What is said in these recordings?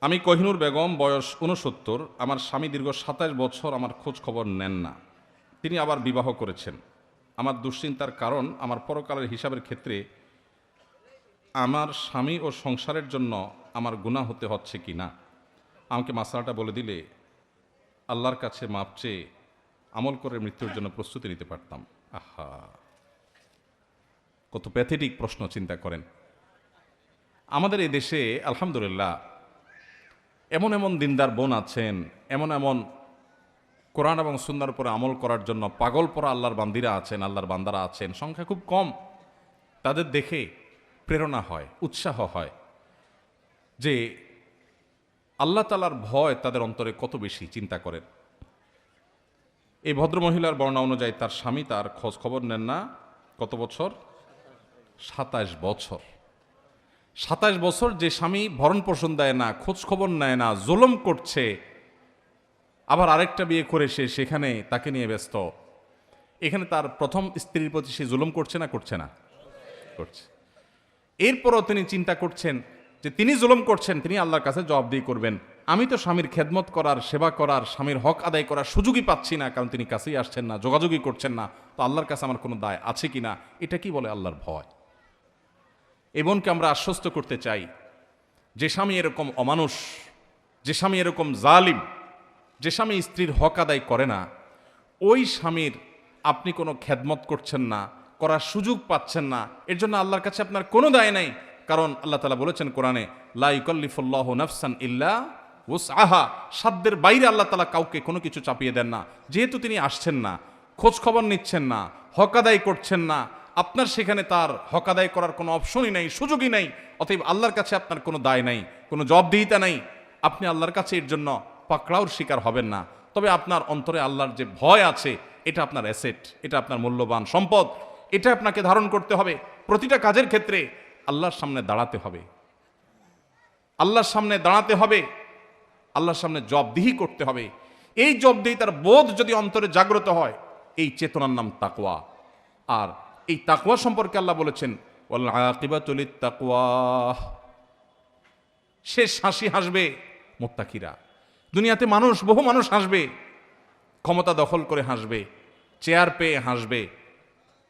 আমি কহিনুর বেগম, বয়স উনসত্তর আমার স্বামী দীর্ঘ সাতাশ বছর আমার খোঁজ খবর নেন না। তিনি আবার বিবাহ করেছেন। আমার দুশ্চিন্তার কারণ আমার পরকালের হিসাবের ক্ষেত্রে আমার স্বামী ও সংসারের জন্য আমার গুণা হতে হচ্ছে কি না? আমাকে মাসালাটা বলে দিলে আল্লাহর কাছে মাপ চেয়ে আমল করে মৃত্যুর জন্য প্রস্তুতি নিতে পারতাম। আহা! কত প্যাথেটিক প্রশ্ন চিন্তা করেন। আমাদের এই দেশে আলহামদুলিল্লাহ এমন এমন দিনদার বোন আছেন, এমন এমন কোরআন এবং সুন্দর উপরে আমল করার জন্য পাগল পরা আল্লাহর বান্দিরা আছেন, আল্লাহর বান্দারা আছেন, সংখ্যা খুব কম। তাদের দেখে প্রেরণা হয়, উৎসাহ হয় যে আল্লাহ তালার ভয় তাদের অন্তরে কত বেশি, চিন্তা করেন। এই ভদ্রমহিলার বর্ণনা অনুযায়ী তার স্বামী তার খোঁজ খবর নেন না, কত বছর? সাতাশ বছর। সাতাশ বছর যে স্বামী ভরণ পোষণ দেয় না, খোঁজ খবর নেয় না, জুলম করছে, আবার আরেকটা বিয়ে করে সে সেখানে তাকে নিয়ে ব্যস্ত। এখানে তার প্রথম স্ত্রীর প্রতি সে জুলুম করছে না করছে না? করছে। এরপরও তিনি চিন্তা করছেন যে তিনি জুলুম করছেন, তিনি আল্লাহর কাছে জবাবদিহি করবেন। আমি তো স্বামীর খেদমত করার, সেবা করার, স্বামীর হক আদায় করার সুযোগই পাচ্ছি না, কারণ তিনি কাছেই আসছেন না, যোগাযোগই করছেন না। তো আল্লাহর কাছে আমার কোনো দায় আছে কি না এটা কি বলে আল্লাহর ভয়? এ বোনকে আমরা আশ্বস্ত করতে চাই, যে স্বামী এরকম অমানুষ, যে স্বামী এরকম জালিম, যে স্বামী স্ত্রীর হক আদায় করে না, ওই স্বামীর আপনি কোনো খেদমত করছেন না, করার সুযোগ পাচ্ছেন না, এর জন্য আল্লাহর কাছে আপনার কোনো দায় নাই। কারণ আল্লাহ তালা বলেছেন কোরআনে লাইকল্লিফুল্লাহ নফসান ইল্লা ওস আহা সাধ্যের বাইরে আল্লাহ তালা কাউকে কোনো কিছু চাপিয়ে দেন না। যেহেতু তিনি আসছেন না, খোঁজ খবর নিচ্ছেন না, হক আদায় করছেন না আপনার সেখানে তার হক আদায় করার কোনো অপশনই নাই, সুযোগই নাই, অতএব আল্লাহর কাছে আপনার কোনো দায় নাই, কোনো জবাবদিহিতা নাই। আপনি আল্লাহর কাছে এর জন্য পাকড়াওর শিকার হবেন না। তবে আপনার অন্তরে আল্লাহর যে ভয় আছে, এটা আপনার অ্যাসেট এটা আপনার মূল্যবান সম্পদ, এটা আপনাকে ধারণ করতে হবে। প্রতিটা কাজের ক্ষেত্রে আল্লাহর সামনে দাঁড়াতে হবে। আল্লাহর সামনে দাঁড়াতে হবে, আল্লাহর সামনে জবদিহি করতে হবে। এই জবদিহি তার বোধ যদি অন্তরে জাগ্রত হয়, এই চেতনার নাম তাকওয়া। আর এই তাকওয়া সম্পর্কে আল্লাহ বলেছেন আকিবাতুলিত তাকওয়া। শেষ হাসি হাসবে মোত্তাকিরা। দুনিয়াতে মানুষ, বহু মানুষ হাসবে, ক্ষমতা দখল করে হাসবে, চেয়ার পেয়ে হাসবে,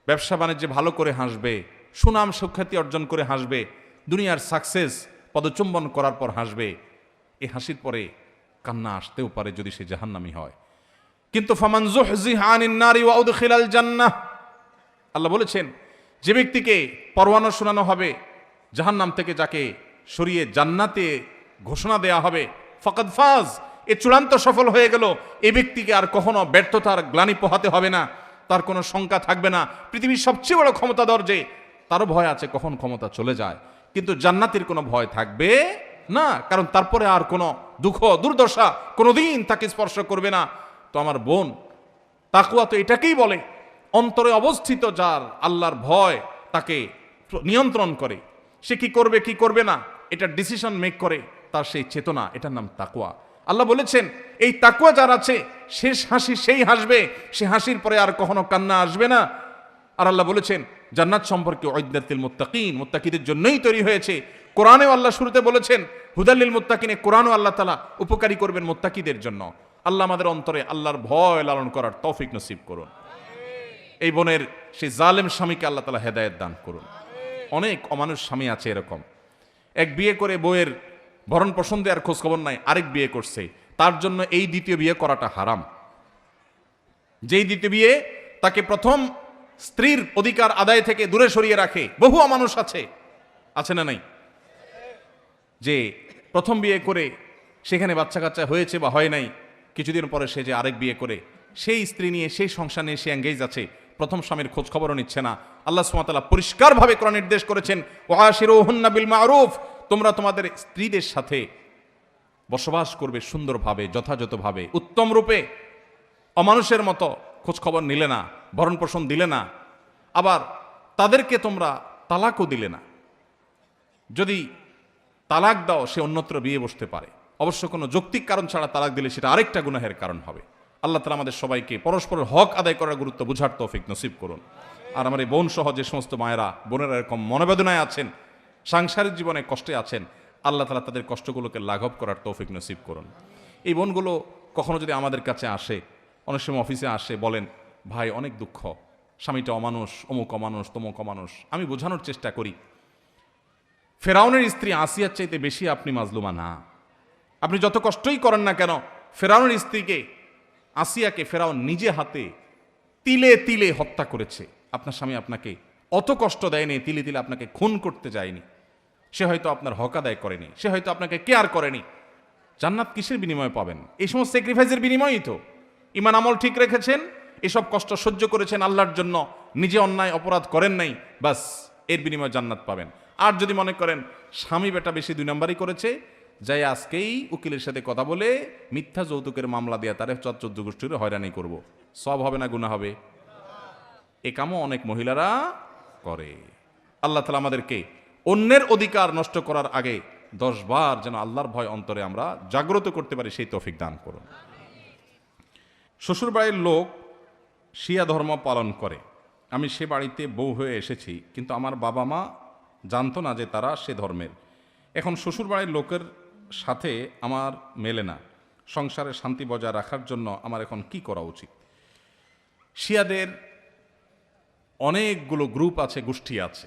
ব্যবসা বাণিজ্যে ভালো করে হাসবে, সুনাম সুখ্যাতি অর্জন করে হাসবে, দুনিয়ার সাকসেস পদচুম্বন করার পর হাসবে। এ হাসির পরে কান্না আসতেও পারে যদি সে জাহান্নামি হয়। কিন্তু ফামান জুহজিহা আনিন নারি ওয়া উদখিলাল জান্নাহ। আল্লাহ বলেছেন, যে ব্যক্তিকে পরোয়ানো শোনানো হবে, জাহান্নাম থেকে যাকে সরিয়ে জান্নাতে ঘোষণা দেয়া হবে, ফকদ ফাজ, এ চূড়ান্ত সফল হয়ে গেল, এ ব্যক্তিকে আর কখনো ব্যর্থতার গ্লানি পোহাতে হবে না, তার কোনো শঙ্কা থাকবে না। পৃথিবীর সবচেয়ে বড় ক্ষমতাধর যে, তারও ভয় আছে কখন ক্ষমতা চলে যায়। কিন্তু জান্নাতের কোনো ভয় থাকবে না, কারণ তারপরে আর কোনো দুঃখ, দুর্দশা কোনোদিন তাকে স্পর্শ করবে না। তো আমার বোন তাকুয়া তো এটাকেই বলে অন্তরে অবস্থিত যার আল্লাহর ভয় তাকে নিয়ন্ত্রণ করে। সে কি করবে কি করবে না, এটা ডিসিশন মেক করে, তার সেই চেতনা, এটার নাম তাকুয়া আল্লাহ বলেছেন, এই তাকুয়া যার আছে, শেষ হাসি সেই হাসবে, সে হাসির পরে আর কখনো কান্না আসবে না। আর আল্লাহ বলেছেন, জান্নাত সম্পর্কে ঐদ্যাতিল মুত্তাকিন, মুত্তাকিদের জন্যই তৈরি হয়েছে। কোরআনেও আল্লাহ শুরুতে বলেছেন হুদাল্লিল মুত্তাকিনে কোরআনও আল্লাহ তালা উপকারী করবেন মুত্তাকিদের জন্য। আল্লাহ আমাদের অন্তরে আল্লাহর ভয় লালন করার তৌফিক নসিব করুন। এই বোনের সেই জালেম স্বামীকে আল্লাহ তালা হেদায়ত দান করুন। অনেক অমানুষ স্বামী আছে এরকম। এক বিয়ে করে বইয়ের ভরণ পোষণ দেওয়ার খোঁজ খবর নাই, আরেক বিয়ে করছে। তার জন্য এই দ্বিতীয় বিয়ে করাটা হারাম। যেই দ্বিতীয় বিয়ে তাকে প্রথম স্ত্রীর অধিকার আদায় থেকে দূরে সরিয়ে রাখে। বহু অমানুষ আছে। আছে না নাই? যে প্রথম বিয়ে করে সেখানে বাচ্চা কাচ্চা হয়েছে বা হয় নাই, কিছুদিন পরে সে যে আরেক বিয়ে করে, সেই স্ত্রী নিয়ে, সেই সংসার নিয়ে সে এঙ্গেজ আছে। প্রথম স্বামীর খোঁজ খবরও নিচ্ছে না। আল্লাহ সুমাতাল্লাহ পরিষ্কারভাবে কোরআন নির্দেশ করেছেন ওয়াশিরুহুন্না বিল মারুফ তোমরা তোমাদের স্ত্রীদের সাথে বসবাস করবে সুন্দরভাবে, যথাযথভাবে, উত্তম রূপে। অমানুষের মতো খোঁজ খবর নিলে না ভরণ পোষণ দিলে না, আবার তাদেরকে তোমরা তালাকও দিলে না। যদি তালাক দাও, সে অন্যত্র বিয়ে বসতে পারে। অবশ্য কোনো যৌক্তিক কারণ ছাড়া তালাক দিলে সেটা আরেকটা গুনাহের কারণ হবে। আল্লাহ তালা আমাদের সবাইকে পরস্পরের হক আদায় করার গুরুত্ব বুঝার তৌফিক নসিব করুন। আর আমার এই বোন সহ যে সমস্ত মায়েরা, বোনেরা এরকম মনোবেদনায় আছেন, সাংসারিক জীবনে কষ্টে আছেন, আল্লাহ তালা তাদের কষ্টগুলোকে লাঘব করার তৌফিক নসিব করুন। এই বোনগুলো কখনো যদি আমাদের কাছে আসে, অনেক সময় অফিসে আসে, বলেন, ভাই, অনেক দুঃখ। স্বামীটা অমানুষ, অমুক অমানুষ, তমুক অমানুষ। আমি বোঝানোর চেষ্টা করি। ফেরাউনের স্ত্রী আসিয়ার চাইতে বেশি আপনি মাজলুমা না। আপনি যত কষ্টই করেন না কেন, ফেরাউনের স্ত্রীকে আসিয়াকে ফেরাউন নিজে হাতে তিলে তিলে হত্যা করেছে। আপনার স্বামী আপনাকে অত কষ্ট দেয়নি, তিলে তিলে আপনাকে খুন করতে যায়নি। সে হয়তো আপনার হক আদায় করেনি, সে হয়তো আপনাকে কেয়ার করেনি। জান্নাত কিসের বিনিময়ে পাবেন? এই সমস্ত স্যাক্রিফাইসের বিনিময়ই তো। ইমান আমল ঠিক রেখেছেন, এসব কষ্ট সহ্য করেছেন আল্লাহর জন্য, নিজে অন্যায় অপরাধ করেন নাই বাসের বিনিময়ে জান্নাত পাবেন। আর যদি মনে করেন, স্বামী বেটা বেশি দুই নম্বরই করেছে যাই আজকেই উকিলের সাথে কথা বলে মিথ্যা যৌতুকের মামলা দিয়া তারে চোদ্দ গোষ্ঠীর হয়রানি করব। সব হবে না গুণা হবে। এ কামও অনেক মহিলারা করে। আল্লাহ তালা আমাদেরকে অন্যের অধিকার নষ্ট করার আগে দশ বার যেন আল্লাহর ভয় অন্তরে আমরা জাগ্রত করতে পারি, সেই তৌফিক দান করুন। শ্বশুরবাড়ির লোক শিয়া ধর্ম পালন করে। আমি সে বাড়িতে বউ হয়ে এসেছি, কিন্তু আমার বাবা মা জানতো না যে তারা সে ধর্মের। এখন শ্বশুরবাড়ির লোকের সাথে আমার মেলে না। সংসারে শান্তি বজায় রাখার জন্য আমার এখন কি করা উচিত? শিয়াদের অনেকগুলো গ্রুপ আছে, গোষ্ঠী আছে।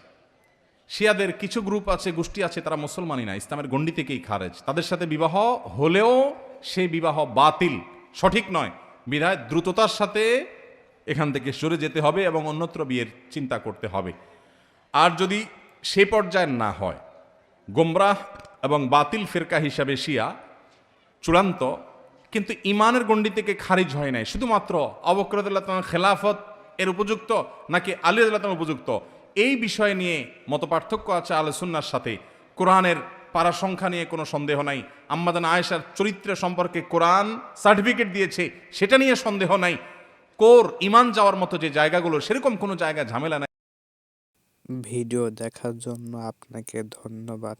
শিয়াদের কিছু গ্রুপ আছে, গোষ্ঠী আছে, তারা মুসলমানই না, ইসলামের গণ্ডি থেকেই খারেজ। তাদের সাথে বিবাহ হলেও সেই বিবাহ বাতিল, সঠিক নয়। বিধায় দ্রুততার সাথে এখান থেকে সরে যেতে হবে এবং অন্যত্র বিয়ের চিন্তা করতে হবে। আর যদি সে পর্যায়ে না হয়, গোমরাহ এবং বাতিল ফেরকা হিসাবে শিয়া, চূড়ান্ত, কিন্তু ইমানের গণ্ডি থেকে খারিজ হয় নাই। শুধুমাত্র অবক্রদুল্লাহ খেলাফত এর উপযুক্ত নাকি আলী আল্লাহ উপযুক্ত? এই বিষয় নিয়ে মত পার্থক্য আছে আলোচনার সাথে। কোরআনের পারা সংখ্যা নিয়ে কোনো সন্দেহ নাই। আম্মাদান আয়েশার চরিত্র সম্পর্কে কোরআন সার্টিফিকেট দিয়েছে, সেটা নিয়ে সন্দেহ নাই। কোর ইমান যাওয়ার মতো যে জায়গাগুলো, সেরকম কোনো জায়গা ঝামেলা নাই। ভিডিও দেখার জন্য আপনাকে ধন্যবাদ।